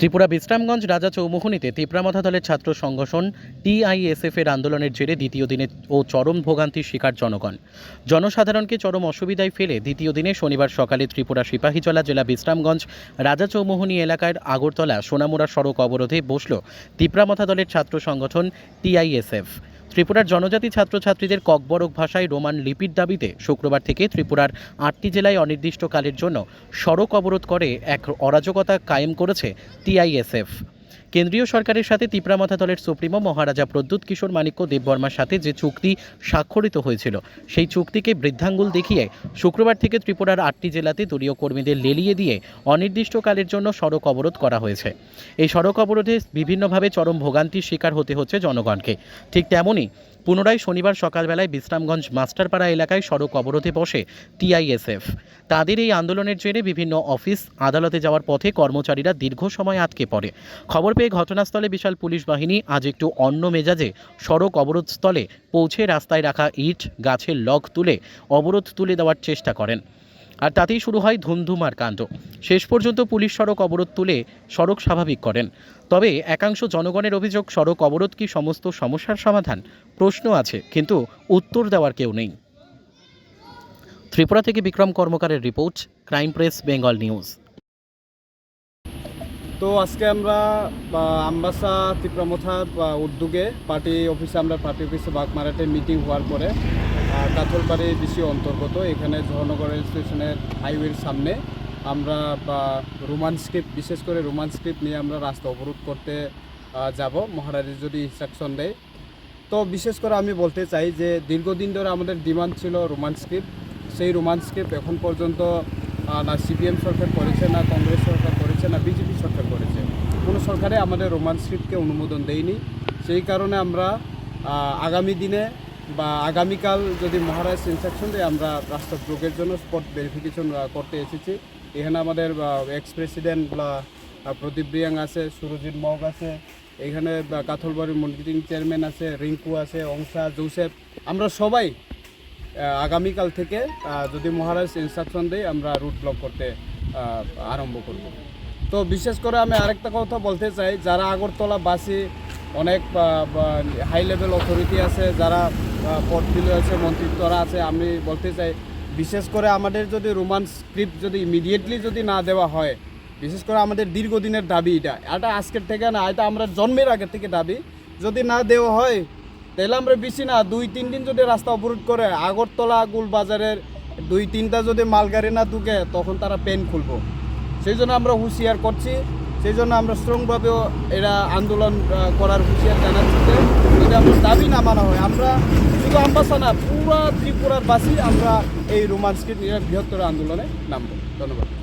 ত্রিপুরা বিশ্রামগঞ্জ রাজা চৌমুহনীতে তিপ্রামথা দলের ছাত্র সংগঠন টিআইএসএফ এর আন্দোলনের জেরে দ্বিতীয় দিনে ও চরম ভোগান্তির শিকার জনগণ। জনসাধারণকে চরম অসুবিধায় ফেলে দ্বিতীয় দিনে শনিবার সকালে ত্রিপুরা সিপাহীজলা জেলা বিশ্রামগঞ্জ রাজা চৌমুহনী এলাকার আগরতলা সোনামুড়া সড়ক অবরোধে বসল তিপ্রামথা দলের ছাত্র সংগঠন টিআইএসএফ। ত্রিপুরার জনজাতি ছাত্রছাত্রীদের ককবরক ভাষায় রোমান লিপির দাবিতে শুক্রবার থেকে ত্রিপুরার আটটি জেলায় অনির্দিষ্টকালের জন্য সড়ক অবরোধ করে এক অরাজকতা কায়েম করেছে টিআইএসএফ। কেন্দ্রীয় সরকারের সাথে তিপ্রামাথা দলের সুপ্রিমো মহারাজা প্রদ্যুৎ কিশোর মানিক্য দেববর্মার সাথে যে চুক্তি স্বাক্ষরিত হয়েছিল, সেই চুক্তিকে বৃদ্ধাঙ্গুল দেখিয়ে শুক্রবার থেকে ত্রিপুরার আটটি জেলাতে দলীয় কর্মীদের লেলিয়ে দিয়ে অনির্দিষ্টকালের জন্য সড়ক অবরোধ করা হয়েছে। এই সড়ক অবরোধে বিভিন্নভাবে চরম ভোগান্তির শিকার হতে হচ্ছে জনগণকে। ঠিক তেমনই পুনরায় শনিবার সকালবেলায় বিশ্রামগঞ্জ মাস্টারপাড়া এলাকায় সড়ক অবরোধে বসে টিআইএসএফ। তাদের এই আন্দোলনের জেরে বিভিন্ন অফিস আদালতে যাওয়ার পথে কর্মচারীরা দীর্ঘ সময় আটকে পড়ে। খবর পেয়ে ঘটনাস্থলে বিশাল পুলিশ বাহিনী আজ একটু অন্য মেজাজে সড়ক অবরোধস্থলে পৌঁছে রাস্তায় রাখা ইট, গাছের লগ তুলে অবরোধ তুলে দেওয়ার চেষ্টা করেন। আর তাতেই শুরু হয় ধুমধুমার কাণ্ড। শেষ পর্যন্ত পুলিশ সড়ক অবরোধ তুলে সড়ক স্বাভাবিক করেন। তবে একাংশ জনগণের অভিযোগ, সড়ক অবরোধ কি সমস্ত সমস্যার সমাধান? প্রশ্ন আছে, কিন্তু উত্তর দেওয়ার কেউ নেই। ত্রিপুরা থেকে Bikram কর্মকারের report, crime press, Bengal news. তো আজকে আমরা আমবাসা ত্রিপ্রামথার উদ্যোগে পার্টি অফিসে আমরা, পার্টি অফিসে বাগমারাটে মিটিং হওয়ার পরে কাথলবাড়ি ডিসি অন্তর্গত, এখানে জহনগর রেল স্টেশনের হাইওয়ের সামনে আমরা রোমান স্ক্রিপ্ট, বিশেষ করে রোমান স্ক্রিপ্ট নিয়ে আমরা রাস্তা অবরোধ করতে যাব। মহারাজি যদি ইনস্ট্রাকশন দেয়। তো বিশেষ করে আমি বলতে চাই যে, দীর্ঘদিন ধরে আমাদের ডিমান্ড ছিল রোমান স্ক্রিপ্ট। সেই রোমান স্ক্রিপ্ট এখন পর্যন্ত না সিপিএম সরকার করেছে, না কংগ্রেস সরকার করেছে, না বিজেপি সরকার করেছে। কোনো সরকারে আমাদের রোমান স্ক্রিপ্টকে অনুমোদন দেয়নি। সেই কারণে আমরা আগামী দিনে বা আগামীকাল যদি মহারাজ ইনস্ট্রাকশন দেয়, আমরা রাস্তা ব্লকের জন্য স্পট ভেরিফিকেশন করতে এসেছি। এখানে আমাদের এক্স প্রেসিডেন্ট বা প্রদীপ রিয়াং আছে, সুরজিৎ মগ আছে, এখানে কাথলবাড়ির মনিটরিং চেয়ারম্যান আছে, রিঙ্কু আছে, অংশা, জোসেফ। আমরা সবাই আগামীকাল থেকে যদি মহারাজ ইনস্ট্রাকশন দেয়, আমরা রুট ব্লক করতে আরম্ভ করব। তো বিশেষ করে আমি আরেকটা কথা বলতে চাই, যারা আগরতলা বাসি অনেক হাই লেভেল অথরিটি আছে, যারা পদগুলো আছে, মন্ত্রিত্বরা আছে। আমি বলতে চাই, বিশেষ করে আমাদের যদি রোমান স্ক্রিপ্ট যদি ইমিডিয়েটলি যদি না দেওয়া হয়, বিশেষ করে আমাদের দীর্ঘদিনের দাবি এটা এটা আজকের থেকে না, এটা আমরা জন্মের আগের থেকে দাবি। যদি না দেওয়া হয়, তাহলে আমরা বেশি না, দুই, তিন দিন যদি রাস্তা অবরোধ করে, আগরতলা গুলবাজারের দুই, তিনটা যদি মালগাড়ি না ঢুকে, তখন তারা পেন খুলবো। সেই জন্য আমরা হুঁশিয়ার করছি সেই জন্য আমরা স্ট্রংভাবেও এরা আন্দোলন করার হুঁশিয়ার জানাচ্ছি যদি আমরা দাবি না মানা হয়। আমরা শুধু আমবাসা না, পুরো ত্রিপুরার বাসী আমরা এই রোমান্সকে নিয়ে বৃহত্তর আন্দোলনে নামব। ধন্যবাদ।